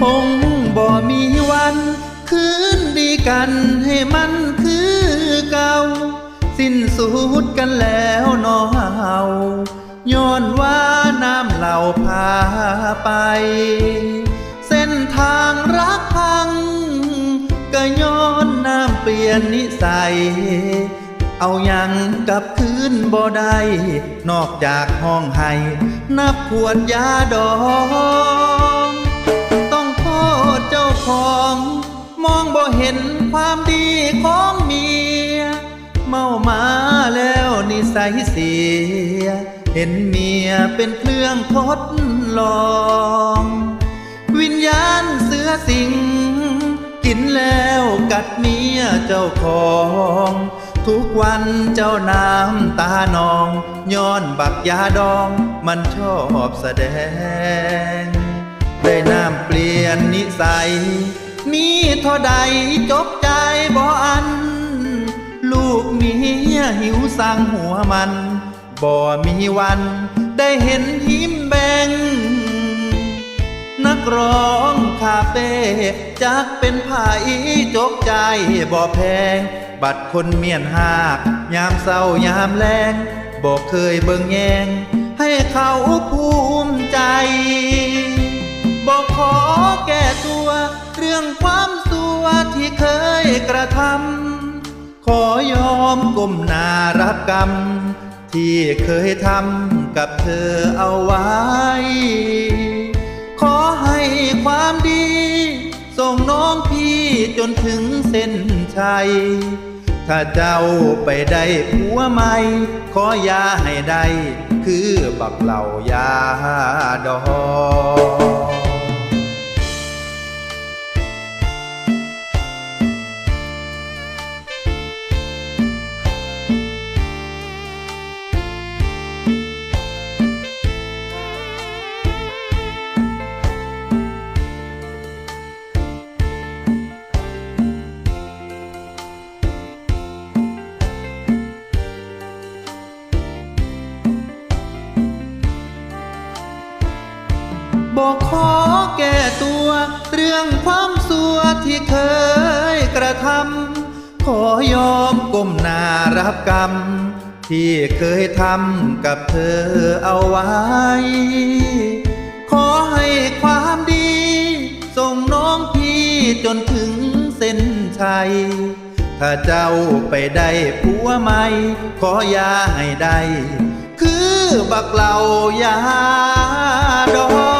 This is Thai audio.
คงบ่มีวัน คืนดีกันให้มันคือเก่า สิ้นสุดกันแล้วนอเฮาย้อนว่าน้ำเหล่าพาไป เส้นทางรักพัง ก็ย้อนน้ำเปลี่ยนนิสัย เอายังกับคืนบ่ได้ นอกจากห้องไห้ นับขวดยาดองต้อง เห็นความดีของเมีย เมามาแล้วนิสัยเสีย เห็นเมียเป็นเครื่องทดลอง วิญญาณเสือสิง กินแล้วกัดเมียเจ้าของ ทุกวันเจ้าน้ำตานอง ย้อนบักยาดองมันชอบแสดง ได้น้ำเปลี่ยนนิสัย นี่เท่าใดจบใจบ่อัน ลูกเมียหิวสั่งหัวมัน บ่มีวันได้เห็นยิ้มแบ่ง นักร้องคาเฟ่จักเป็นไผ่จกใจบ่แพง บัตรคนเมียนหาก ยามเศร้ายามแรงบอกเคยเบิ่งแยง ให้เขาภูมิใจ รื่องความสัวที่เคยกระทำขอยอมก้มหน้ารับกรรม ที่เคยทำกับเธอเอาไว้ ขอให้ความดี ส่งน้องพี่จนถึงเส้นชัย ถ้าเจ้าไปได้ผัวใหม่ ขออย่าให้ได้ คือบักเหล่ายาดอง บอกขอแก้ตัว เรื่องความสัวที่เคยกระทำขอยอมก้มหน้ารับกรรม ที่เคยทำกับเธอเอาไว้ ขอให้ความดี ส่งน้องพี่จนถึงเส้นชัยถ้าเจ้าไปได้ผัวใหม่ขออย่าให้ได้ คือบักเหล่ายาดอง